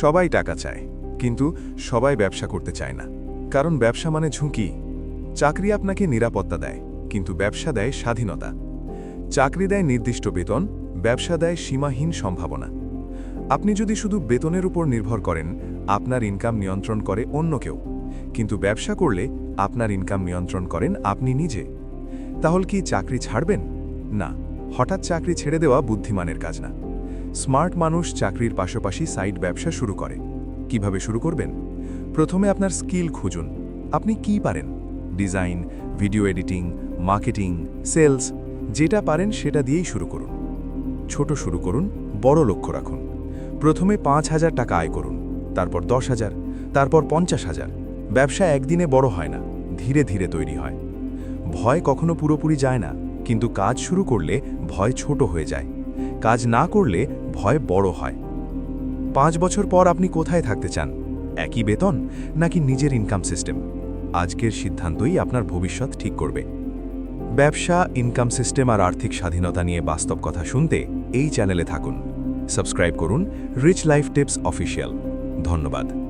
সবাই টাকা চায়, কিন্তু সবাই ব্যবসা করতে চায় না। কারণ ব্যবসা মানে ঝুঁকি। চাকরি আপনাকে নিরাপত্তা দেয়, কিন্তু ব্যবসা দেয় স্বাধীনতা। চাকরি দেয় নির্দিষ্ট বেতন, ব্যবসা দেয় সীমাহীন সম্ভাবনা। আপনি যদি শুধু বেতনের উপর নির্ভর করেন, আপনার ইনকাম নিয়ন্ত্রণ করে অন্য কেউ। কিন্তু ব্যবসা করলে আপনার ইনকাম নিয়ন্ত্রণ করেন আপনি নিজে। তাহলে কি চাকরি ছাড়বেন? না, হঠাৎ চাকরি ছেড়ে দেওয়া বুদ্ধিমানের কাজ না। স্মার্ট মানুষ চাকরির পাশাপাশি সাইড ব্যবসা শুরু করে। কীভাবে শুরু করবেন? প্রথমে আপনার স্কিল খুঁজুন। আপনি কি পারেন? Design, video editing, marketing, sales, যেটা পারেন সেটা দিয়েই শুরু করুন। ছোট শুরু করুন, বড় লক্ষ্য রাখুন। প্রথমে পাঁচ হাজার টাকা আয় করুন, তারপর দশ হাজার, তারপর পঞ্চাশ হাজার। ব্যবসা একদিনে বড় হয় না, ধীরে ধীরে তৈরি হয়। ভয় কখনো পুরোপুরি যায় না, কিন্তু কাজ শুরু করলে ভয় ছোট হয়ে যায়। কাজ না করলে ভয় বড় হয়। পাঁচ বছর পর আপনি কোথায় থাকতে চান? একই বেতন নাকি নিজের ইনকাম সিস্টেম আজকের সিদ্ধান্তই আপনার ভবিষ্যৎ ঠিক করবে। ব্যবসা ইনকাম সিস্টেম আর আর্থিক স্বাধীনতা নিয়ে বাস্তব কথা শুনতে এই চ্যানেলে থাকুন। সাবস্ক্রাইব করুন রিচ লাইফ টিপস অফিসিয়াল। ধন্যবাদ।